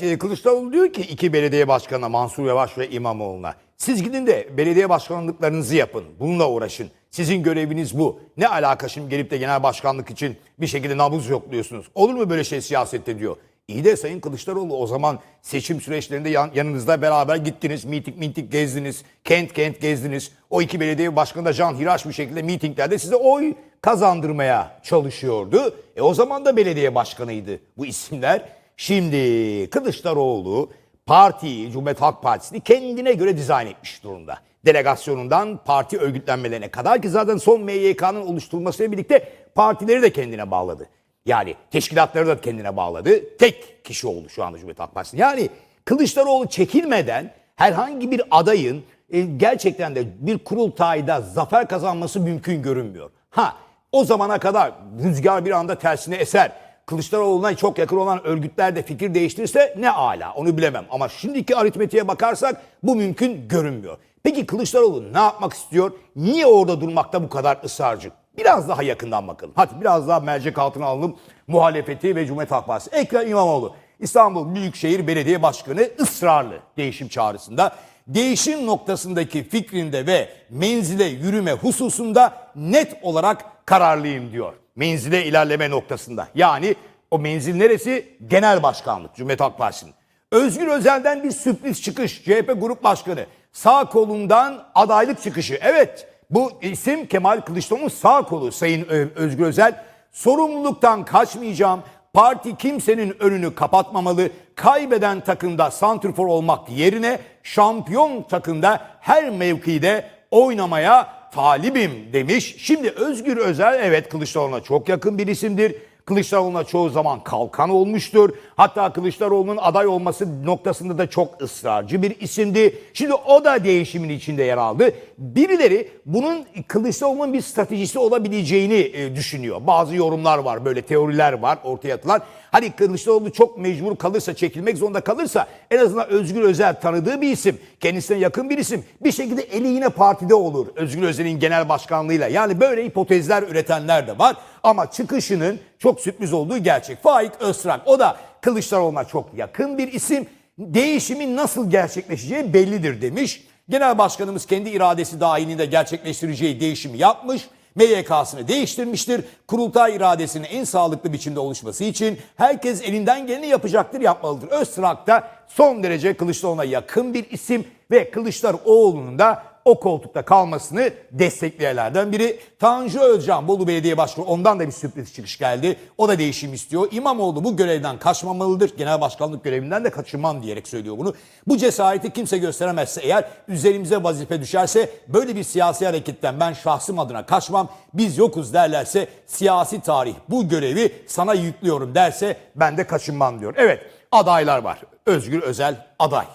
E, Kılıçdaroğlu diyor ki iki belediye başkanına Mansur Yavaş ve İmamoğlu'na siz gidin de belediye başkanlıklarınızı yapın. Bununla uğraşın. Sizin göreviniz bu. Ne alaka şimdi gelip de genel başkanlık için bir şekilde nabız yokluyorsunuz. Olur mu böyle şey siyasette diyor. İyi de Sayın Kılıçdaroğlu o zaman seçim süreçlerinde yan- yanınızda beraber gittiniz. Miting miting gezdiniz. Kent kent gezdiniz. O iki belediye başkanı da Can Hiraş bir şekilde mitinglerde size oy kazandırmaya çalışıyordu. E o zaman da belediye başkanıydı bu isimler. Şimdi Kılıçdaroğlu partiyi, Cumhuriyet Halk Partisi'ni kendine göre dizayn etmiş durumda. Delegasyonundan parti örgütlenmelerine kadar ki zaten son MYK'nın oluşturulmasıyla birlikte partileri de kendine bağladı. Yani teşkilatları da kendine bağladı. Tek kişi oldu şu anda Cumhuriyet Halk Partisi. Yani Kılıçdaroğlu çekilmeden herhangi bir adayın e, gerçekten de bir kurultayda zafer kazanması mümkün görünmüyor. Ha o zamana kadar rüzgar bir anda tersine eser. Kılıçdaroğlu'na çok yakın olan örgütler de fikir değiştirirse ne ala onu bilemem. Ama şimdiki aritmetiğe bakarsak bu mümkün görünmüyor. Peki Kılıçdaroğlu ne yapmak istiyor? Niye orada durmakta bu kadar ısrarcı? Biraz daha yakından bakalım. Hadi biraz daha mercek altına alalım muhalefeti ve Cumhuriyet Halk Partisi. Ekrem İmamoğlu İstanbul Büyükşehir Belediye Başkanı ısrarlı değişim çağrısında. Değişim noktasındaki fikrinde ve menzile yürüme hususunda net olarak kararlıyım diyor. Menzile ilerleme noktasında. Yani o menzil neresi? Genel başkanlık Cumhuriyet Halk Partisi'nin. Özgür Özel'den bir sürpriz çıkış. CHP Grup Başkanı. Sağ kolundan adaylık çıkışı. Evet bu isim Kemal Kılıçdaroğlu'nun sağ kolu Sayın Özgür Özel. Sorumluluktan kaçmayacağım. Parti kimsenin önünü kapatmamalı. Kaybeden takımda santrfor olmak yerine şampiyon takımda her mevkide oynamaya talibim demiş. Şimdi Özgür Özel evet Kılıçdaroğlu'na çok yakın bir isimdir. Kılıçdaroğlu'na çoğu zaman kalkan olmuştur. Hatta Kılıçdaroğlu'nun aday olması noktasında da çok ısrarcı bir isimdi. Şimdi o da değişimin içinde yer aldı. Birileri bunun Kılıçdaroğlu'nun bir stratejisi olabileceğini e, düşünüyor. Bazı yorumlar var, böyle teoriler var ortaya atılan. Hani Kılıçdaroğlu çok mecbur kalırsa, çekilmek zorunda kalırsa en azından Özgür Özel tanıdığı bir isim, kendisine yakın bir isim. Bir şekilde eli yine partide olur Özgür Özel'in genel başkanlığıyla. Yani böyle hipotezler üretenler de var. Ama çıkışının çok sürpriz olduğu gerçek. Faik Öztrak o da Kılıçdaroğlu'na çok yakın bir isim. Değişimin nasıl gerçekleşeceği bellidir demiş. Genel başkanımız kendi iradesi dahilinde gerçekleştireceği değişimi yapmış. MYK'sını değiştirmiştir. Kurultay iradesinin en sağlıklı biçimde oluşması için herkes elinden geleni yapacaktır, yapmalıdır. Öztrak da son derece Kılıçdaroğlu'na yakın bir isim ve Kılıçdaroğlu'nun da o koltukta kalmasını destekleyenlerden biri. Tanju Özcan, Bolu Belediye Başkanı ondan da bir sürpriz çıkış geldi. O da değişim istiyor. İmamoğlu bu görevden kaçmamalıdır. Genel başkanlık görevinden de kaçınmam diyerek söylüyor bunu. Bu cesareti kimse gösteremezse eğer üzerimize vazife düşerse böyle bir siyasi hareketten ben şahsım adına kaçmam. Biz yokuz derlerse siyasi tarih bu görevi sana yüklüyorum derse ben de kaçınmam diyor. Evet adaylar var. Özgür Özel aday.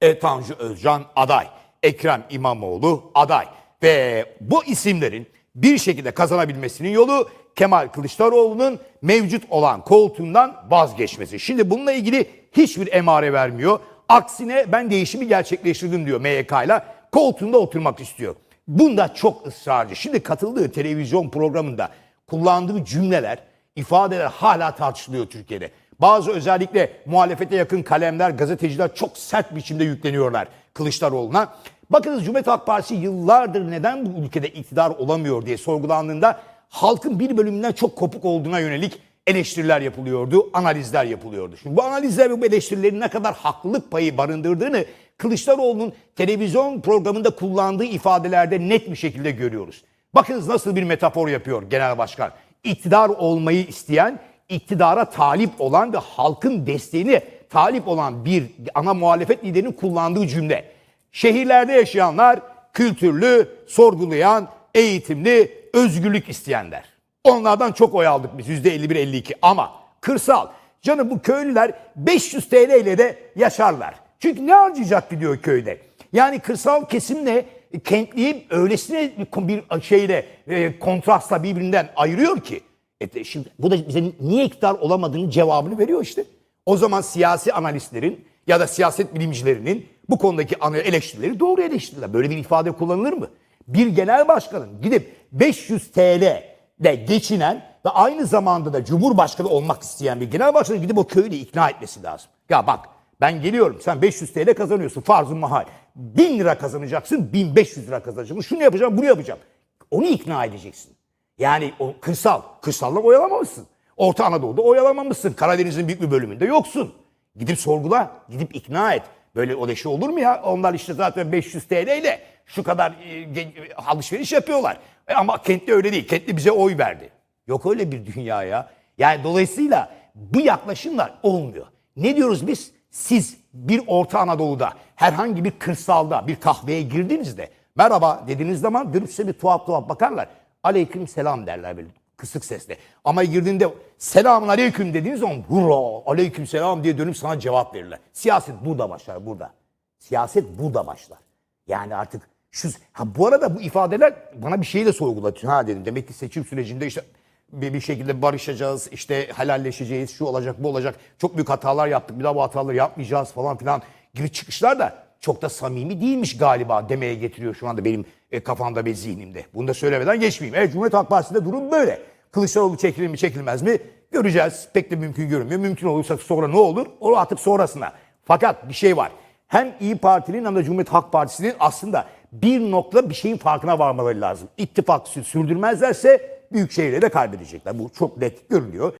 E, Tanju Özcan aday. Ekrem İmamoğlu aday. Ve bu isimlerin bir şekilde kazanabilmesinin yolu Kemal Kılıçdaroğlu'nun mevcut olan koltuğundan vazgeçmesi. Şimdi bununla ilgili hiçbir emare vermiyor. Aksine ben değişimi gerçekleştirdim diyor MYK ile. Koltuğunda oturmak istiyor. Bunda çok ısrarcı. Şimdi katıldığı televizyon programında kullandığı cümleler, ifadeler hala tartışılıyor Türkiye'de. Bazı özellikle muhalefete yakın kalemler, gazeteciler çok sert biçimde yükleniyorlar Kılıçdaroğlu'na. Bakınız Cumhuriyet Halk Partisi yıllardır neden bu ülkede iktidar olamıyor diye sorgulandığında halkın bir bölümünden çok kopuk olduğuna yönelik eleştiriler yapılıyordu, analizler yapılıyordu. Şimdi bu analizler ve bu eleştirilerin ne kadar haklılık payı barındırdığını Kılıçdaroğlu'nun televizyon programında kullandığı ifadelerde net bir şekilde görüyoruz. Bakınız nasıl bir metafor yapıyor genel başkan. İktidar olmayı isteyen, iktidara talip olan ve halkın desteğini talip olan bir ana muhalefet liderinin kullandığı cümle. Şehirlerde yaşayanlar kültürlü, sorgulayan, eğitimli, özgürlük isteyenler. Onlardan çok oy aldık biz %51-52 ama kırsal. Canım bu köylüler 500 TL ile de yaşarlar. Çünkü ne harcayacak diyor köyde. Yani kırsal kesimle kentliyi öylesine bir şeyle e, kontrastla birbirinden ayırıyor ki. E, şimdi bu da bize niye iktidar olamadığının cevabını veriyor işte. O zaman siyasi analistlerin ya da siyaset bilimcilerinin bu konudaki eleştirileri doğru eleştiriler. Böyle bir ifade kullanılır mı? Bir genel başkanın gidip 500 TL de geçinen ve aynı zamanda da Cumhurbaşkanı olmak isteyen bir genel başkanın gidip o köylü ikna etmesi lazım. Ya bak Ben geliyorum sen 500 TL kazanıyorsun farzun mahal. 1000 lira kazanacaksın 1500 lira kazanacaksın. Şunu yapacağım bunu yapacağım. Onu ikna edeceksin. Yani o kırsal. Kırsalda oyalamamışsın. Orta Anadolu'da oyalamamışsın. Karadeniz'in büyük bir bölümünde yoksun. Gidip sorgula, gidip ikna et. Böyle o şey olur mu ya? Onlar işte zaten 500 TL ile şu kadar e, ge- alışveriş yapıyorlar. E ama kentli öyle değil. Kentli bize oy verdi. Yok öyle bir dünya ya. Yani dolayısıyla bu yaklaşımlar olmuyor. Ne diyoruz biz? Siz bir Orta Anadolu'da herhangi bir kırsalda bir kahveye girdiğinizde merhaba dediğiniz zaman dönüp size bir tuhaf tuhaf bakarlar. Aleyküm selam derler böyle kısık sesle. Ama girdiğinde selamun aleyküm dediğiniz zaman hurra aleyküm selam diye dönüp sana cevap verirler. Siyaset burada başlar burada. Siyaset burada başlar. Yani artık şu ha bu arada bu ifadeler bana bir şeyi de sorgulatıyor. Ha dedim demek ki seçim sürecinde işte bir, bir şekilde barışacağız, işte helalleşeceğiz, şu olacak, bu olacak. Çok büyük hatalar yaptık, bir daha bu hataları yapmayacağız falan filan. Giriş çıkışlar da çok da samimi değilmiş galiba demeye getiriyor şu anda benim e, kafamda ve zihnimde. Bunu da söylemeden geçmeyeyim. Evet Cumhuriyet Halk Partisi'nde durum böyle. Kılıçdaroğlu çekilir mi çekilmez mi göreceğiz. Pek de mümkün görünmüyor. Mümkün olursa sonra ne olur? O artık sonrasına. Fakat bir şey var. Hem İyi Parti'nin hem de Cumhuriyet Halk Partisi'nin aslında bir nokta bir şeyin farkına varmaları lazım. İttifak sü- sürdürmezlerse büyük şehirleri de kaybedecekler. Bu çok net görülüyor.